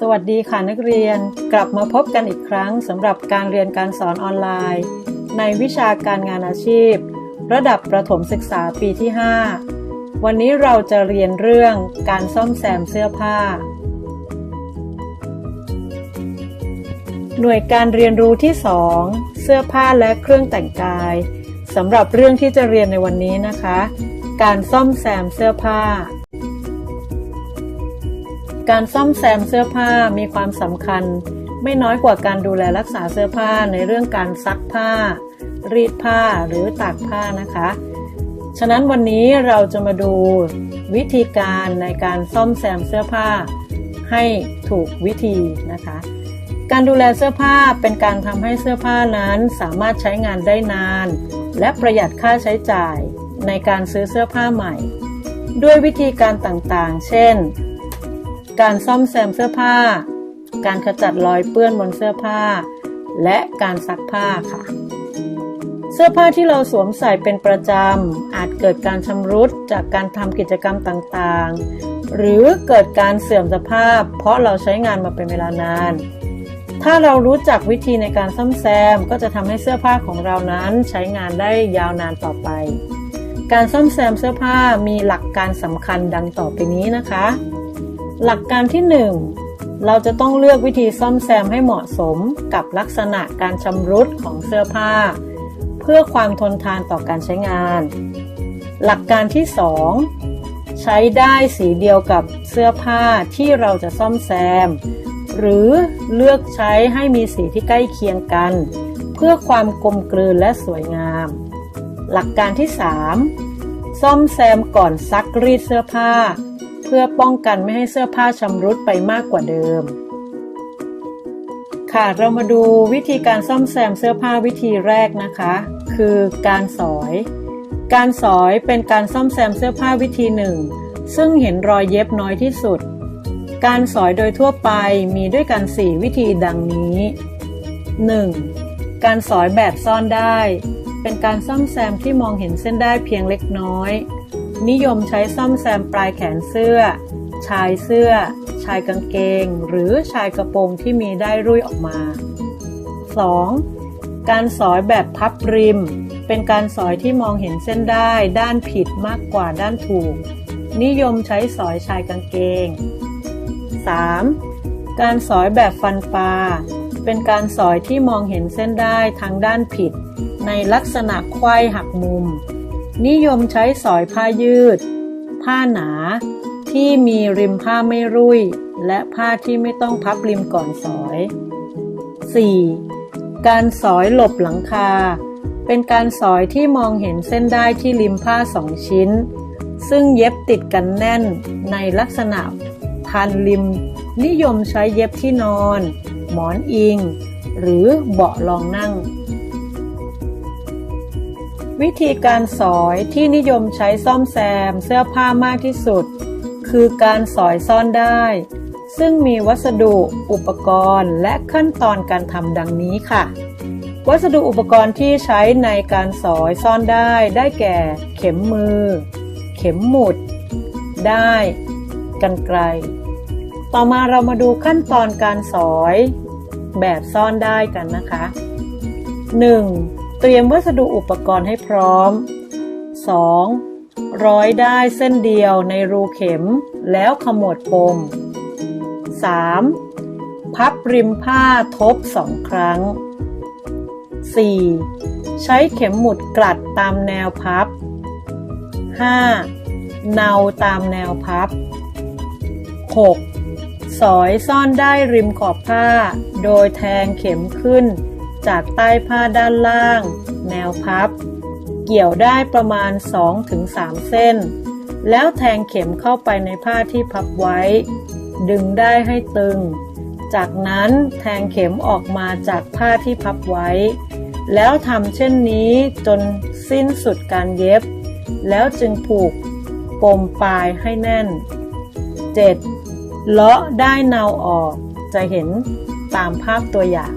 สวัสดีค่ะนักเรียนกลับมาพบกันอีกครั้งสำหรับการเรียนการสอนออนไลน์ ในวิชาการงานอาชีพ ระดับประถมศึกษาปีที่ 5 วันนี้เราจะเรียนเรื่องการซ่อมแซมเสื้อผ้า หน่วยการเรียนรู้ที่ 2 เสื้อผ้าและเครื่องแต่งกายสำหรับเรื่องที่จะเรียนในวันนี้นะคะ การซ่อมแซมเสื้อผ้า การซ่อมแซมเสื้อผ้ามีความสำคัญ ไม่น้อยกว่าการดูแลรักษาเสื้อผ้าในเรื่องการซักผ้า รีดผ้าหรือตากผ้านะคะ ฉะนั้นวันนี้เราจะมาดูวิธีการในการซ่อมแซมเสื้อผ้า ให้ถูกวิธีนะคะ การดูแลเสื้อผ้าเป็นการทำให้เสื้อผ้านั้นสามารถใช้งานได้นาน และประหยัดค่าใช้จ่ายในการซื้อเสื้อผ้าใหม่ ด้วยวิธีการต่างๆ เช่น การซ่อมแซมเสื้อผ้า การขจัดรอยเปื้อนบนเสื้อผ้า และการซักผ้าค่ะ เสื้อผ้าที่เราสวมใส่เป็นประจำ อาจเกิดการชำรุดจากการทำกิจกรรมต่างๆ หรือเกิดการเสื่อมสภาพ เพราะเราใช้งานมาเป็นเวลานาน ถ้าเรารู้จักวิธีในการซ่อมแซมก็จะทำให้เสื้อผ้าของเรานั้นใช้งานได้ยาวนานต่อไปการซ่อมแซมเสื้อผ้ามีหลักการสำคัญดังต่อไปนี้นะคะ หลักการที่ 1 เราจะต้องเลือกวิธีซ่อมแซมให้เหมาะสมกับลักษณะการชำรุดของเสื้อผ้า เพื่อความทนทานต่อการใช้งาน หลักการที่ 2 ใช้ได้สีเดียวกับเสื้อผ้าที่เราจะซ่อมแซม หรือเลือกใช้ให้มีสีที่ใกล้เคียงกัน เพื่อความกลมกลืนและสวยงาม หลักการที่ 3 ซ่อมแซมก่อนซักรีดเสื้อผ้า เพื่อป้องกันไม่ให้เสื้อผ้าชำรุดไปมากกว่าเดิม ค่ะเรามาดูวิธีการซ่อมแซมเสื้อผ้าวิธีแรกนะคะ คือการสอย การสอยเป็นการซ่อมแซมเสื้อผ้าวิธีหนึ่งซึ่งเห็นรอยเย็บน้อยที่สุด การสอยโดยทั่วไปมีด้วยกัน 4 วิธีดังนี้ 1. การสอยแบบซ่อนได้ เป็นการซ่อมแซมที่มองเห็นเส้นได้เพียงเล็กน้อย นิยมใช้ซ่อมแซมปลายแขนเสื้อ ชายเสื้อ ชายกางเกง หรือชายกระโปรงที่มีได้รุ่ยออกมา 2. การสอยแบบพับริม เป็นการสอยที่มองเห็นเส้นได้ด้านผิดมากกว่าด้านถูก นิยมใช้สอยชายกางเกง 3. การสอยแบบฟันปลา เป็นการสอยที่มองเห็นเส้นได้ทางด้านผิด ในลักษณะไขว้หักมุม นิยมใช้สอยผ้ายืด ผ้าหนา ที่มีริมผ้าไม่รุ่ย และผ้าที่ไม่ต้องพับริมก่อนสอย 4. การสอยหลบหลังคา เป็นการสอยที่มองเห็นเส้นได้ที่ริมผ้าสองชิ้น ซึ่งเย็บติดกันแน่นในลักษณะพันริม นิยมใช้เย็บที่นอน หมอนอิง หรือเบาะรองนั่ง วิธีการสอยที่นิยมใช้ซ่อมแซมเสื้อผ้ามากที่สุด คือการสอยซ่อนได้ ซึ่งมีวัสดุอุปกรณ์และขั้นตอนการทำดังนี้ค่ะ วัสดุอุปกรณ์ที่ใช้ในการสอยซ่อนได้ได้แก่ เข็มมือ เข็มหมุด ได้กันไกล ต่อมาเรามาดูขั้นตอนการสอย แบบซ่อนได้กันนะคะ 1. เตรียมวัสดุอุปกรณ์ให้พร้อม 2. ร้อยได้เส้นเดียวในรูเข็มแล้วขมวดปม 3. พับริมผ้าทบสองครั้ง 4. ใช้เข็มหมุดกลัดตามแนวพับ 5. เนาตามแนวพับ 6. สอยซ่อนได้ริมขอบผ้า โดยแทงเข็มขึ้น จากใต้ผ้าด้านล่าง แนวพับ เกี่ยวได้ประมาณ 2-3 เส้น แล้วแทงเข็มเข้าไปในผ้าที่พับไว้ ดึงได้ให้ตึง จากนั้นแทงเข็มออกมาจากผ้าที่พับไว้ แล้วทำเช่นนี้จนสิ้นสุดการเย็บ แล้วจึงผูกปมปลายให้แน่น 7. เลาะได้เนาออกจะเห็นตามภาพตัวอย่าง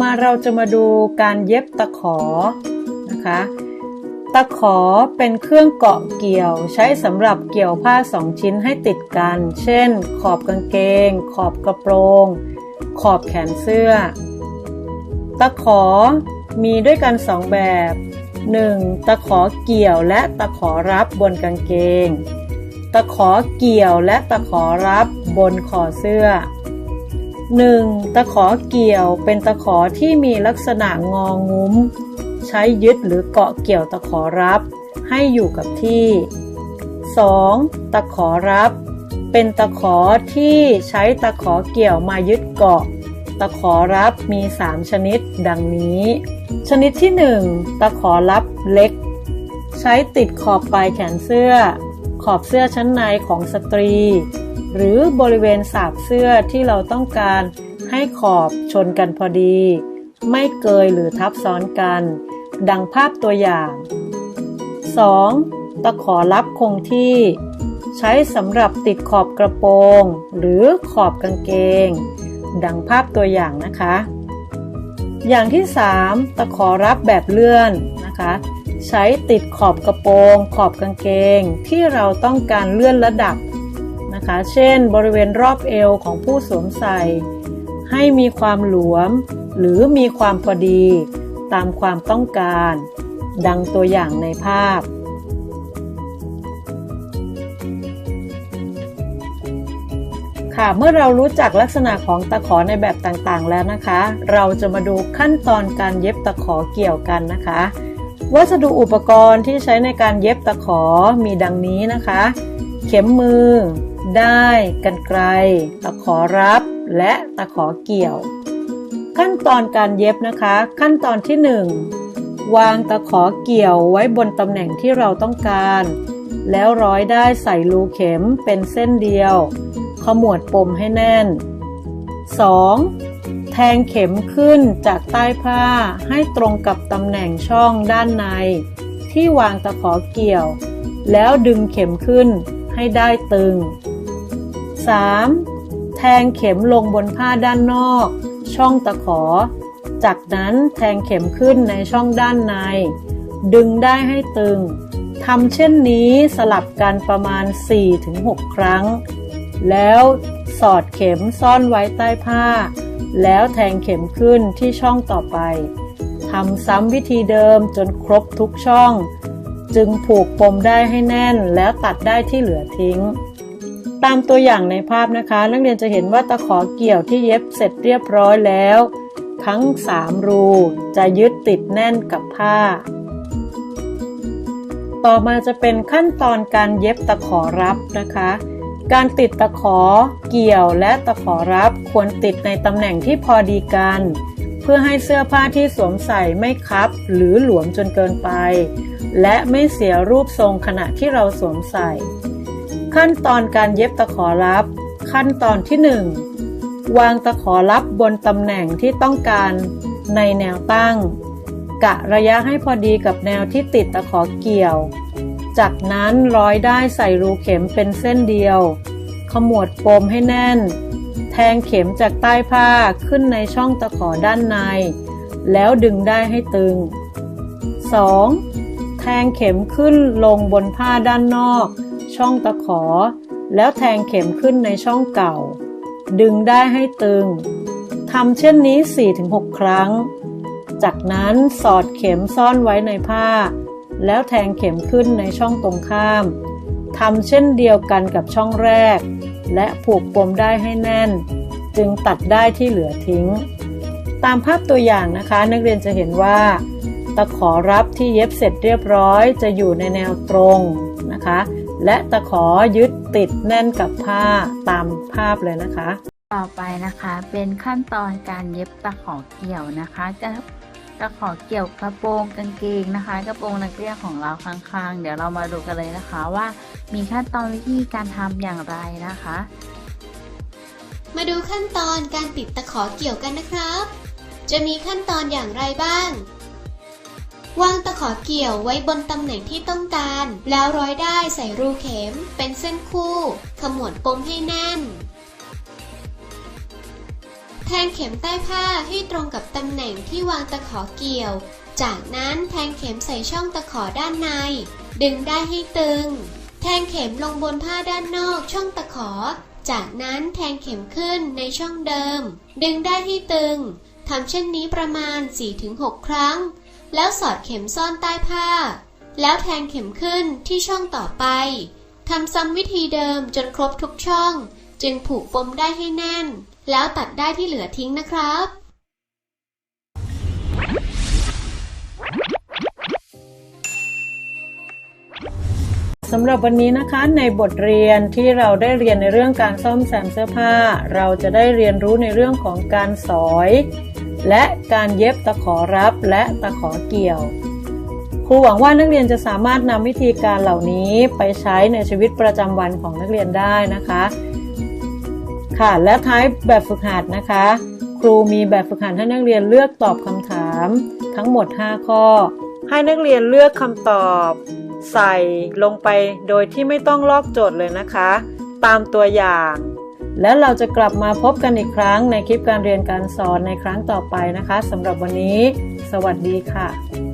มาเราจะมาดูการเย็บตะขอนะคะ ตะขอเป็นเครื่องเกาะเกี่ยวใช้สำหรับเกี่ยวผ้าสองชิ้นให้ติดกัน เช่น ขอบกางเกง ขอบกระโปรง ขอบแขนเสื้อ ตะขอมีด้วยกันสองแบบ 1. ตะขอเกี่ยวและตะขอรับบนกางเกง ตะขอเกี่ยวและตะขอรับบนคอเสื้อ 1. ตะขอเกี่ยวเป็นตะขอที่มีลักษณะงองุ้ม ใช้ยึดหรือเกาะเกี่ยวตะขอรับ ให้อยู่กับที่ 2. ตะขอรับ เป็นตะขอที่ใช้ตะขอเกี่ยวมายึดเกาะ ตะขอรับมี 3 ชนิดดังนี้ ชนิดที่ 1 ตะขอรับเล็ก ใช้ติดขอบปลายแขนเสื้อ ขอบเสื้อชั้นในของสตรี หรือบริเวณสาบเสื้อที่เราต้องการให้ขอบชนกันพอดี ไม่เกยหรือทับซ้อนกัน ดังภาพตัวอย่าง 2. ตะขอรับคงที่ ใช้สำหรับติดขอบกระโปรง หรือขอบกางเกง ดังภาพตัวอย่างนะคะ อย่างที่ 3 ตะขอรับแบบเลื่อนนะคะ ใช้ติดขอบกระโปรง ขอบกางเกง ที่เราต้องการเลื่อนระดับนะคะ เช่น บริเวณรอบเอวของผู้สวมใส่ ให้มีความหลวม หรือมีความพอดีตามความต้องการ ดังตัวอย่างในภาพค่ะเมื่อเรารู้จักลักษณะของตะขอในแบบต่างๆแล้วนะคะ เราจะมาดูขั้นตอนการเย็บตะขอเกี่ยวกันนะคะ วัสดุอุปกรณ์ที่ใช้ในการเย็บตะขอมีดังนี้นะคะ เข็มมือ ได้กันไกล ตะขอรับ และตะขอเกี่ยว ขั้นตอนการเย็บนะคะ ขั้นตอนที่ 1 วางตะขอเกี่ยวไว้บนตำแหน่งที่เราต้องการ แล้วร้อยได้ใส่รูเข็มเป็นเส้นเดียว ขมวดปมให้แน่น 2. แทงเข็มขึ้นจากใต้ผ้าให้ตรงกับตำแหน่งช่องด้านใน ที่วางตะขอเกี่ยว แล้วดึงเข็มขึ้นให้ได้ตึง 3. แทงเข็มลงบนผ้าด้านนอก ช่องตะขอ จากนั้นแทงเข็มขึ้นในช่องด้านใน ดึงได้ให้ตึงทำเช่นนี้สลับกันประมาณ 4-6 ครั้ง แล้วสอดเข็มซ่อนไว้ใต้ผ้า แล้วแทงเข็มขึ้นที่ช่องต่อไปทำซ้ำวิธีเดิมจนครบทุกช่อง จึงผูกปมได้ให้แน่นแล้วตัดได้ที่เหลือทิ้ง ตามตัวอย่างในภาพนะคะ นักเรียนจะเห็นว่าตะขอเกี่ยวที่เย็บเสร็จเรียบร้อยแล้ว ทั้ง 3 รูจะยึดติดแน่นกับผ้า ต่อมาจะเป็นขั้นตอนการเย็บตะขอรับนะคะ การติดตะขอเกี่ยวและตะขอรับควรติดในตำแหน่งที่พอดีกัน เพื่อให้เสื้อผ้าที่สวมใส่ไม่คับหรือหลวมจนเกินไป และไม่เสียรูปทรงขณะที่เราสวมใส่ ขั้นตอนการเย็บตะขอรับ ขั้นตอนที่ 1 วางตะขอรับบนตำแหน่งที่ต้องการในแนวตั้ง กะระยะให้พอดีกับแนวที่ติดตะขอเกี่ยว จากนั้นร้อยได้ใส่รูเข็มเป็นเส้นเดียว ขมวดปมให้แน่น แทงเข็มจากใต้ผ้าขึ้นในช่องตะขอด้านใน แล้วดึงได้ให้ตึง 2. แทงเข็มขึ้นลงบนผ้าด้านนอก ช่องตะขอ แล้วแทงเข็มขึ้นในช่องเก่า ดึงได้ให้ตึงทำเช่นนี้ 4-6 ครั้ง จากนั้นสอดเข็มซ่อนไว้ในผ้า แล้วแทงเข็มขึ้นในช่องตรงข้ามทำเช่นเดียวกันกับช่องแรก และผูกปมได้ให้แน่น จึงตัดได้ที่เหลือทิ้ง ตามภาพตัวอย่างนะคะ นักเรียนจะเห็นว่า ตะขอรับที่เย็บเสร็จเรียบร้อย จะอยู่ในแนวตรงนะคะ และตะขอยึดติดแน่นกับผ้าตามภาพเลยนะคะ ต่อไปนะคะเป็นขั้นตอนการเย็บตะขอเกี่ยวนะคะจะ ตะขอเกี่ยวกระโปรงกางเกงนะคะ กระโปรงนักเรียนของเราข้างๆ เดี๋ยวเรามาดูกันเลยนะคะว่ามีขั้นตอนวิธีการทำอย่างไรนะคะมาดูขั้นตอนการติดตะขอเกี่ยวกันนะครับ จะมีขั้นตอนอย่างไรบ้าง วางตะขอเกี่ยวไว้บนตำแหน่งที่ต้องการ แล้วร้อยได้ใส่รูเข็ม เป็นเส้นคู่ ขมวดปมให้แน่น แทงเข็มใต้ผ้าให้ตรงกับตำแหน่งที่วางตะขอเกี่ยว จากนั้นแทงเข็มใส่ช่องตะขอด้านใน ดึงได้ให้ตึง แทงเข็มลงบนผ้าด้านนอกช่องตะขอ จากนั้นแทงเข็มขึ้นในช่องเดิม ดึงได้ให้ตึงทำเช่นนี้ประมาณ 4-6 ครั้ง แล้วสอดเข็มซ่อนใต้ผ้า แล้วแทงเข็มขึ้นที่ช่องต่อไปทำซ้ำวิธีเดิมจนครบทุกช่อง จึงผูกปมได้ให้แน่น แล้วตัดได้ที่เหลือทิ้งนะครับ สำหรับวันนี้นะคะในบทเรียนที่เราได้เรียนในเรื่องการซ่อมแซมเสื้อผ้า เราจะได้เรียนรู้ในเรื่องของการสอย และการเย็บตะขอรับและตะขอเกี่ยวครูหวังว่านักเรียนจะสามารถนำวิธีการเหล่านี้ไปใช้ในชีวิตประจำวันของนักเรียนได้นะคะ ค่ะ และท้ายแบบฝึกหัดนะคะ ครูมีแบบฝึกหัดให้นักเรียนเลือกตอบคำถาม ทั้งหมด 5 ข้อ ให้นักเรียนเลือกคำตอบ ใส่ลงไปโดยที่ไม่ต้องลอกโจทย์เลยนะคะ ตามตัวอย่าง แล้วเราจะกลับมาพบกันอีกครั้งในคลิปการเรียนการสอนในครั้งต่อไปนะคะสำหรับวันนี้ สวัสดีค่ะ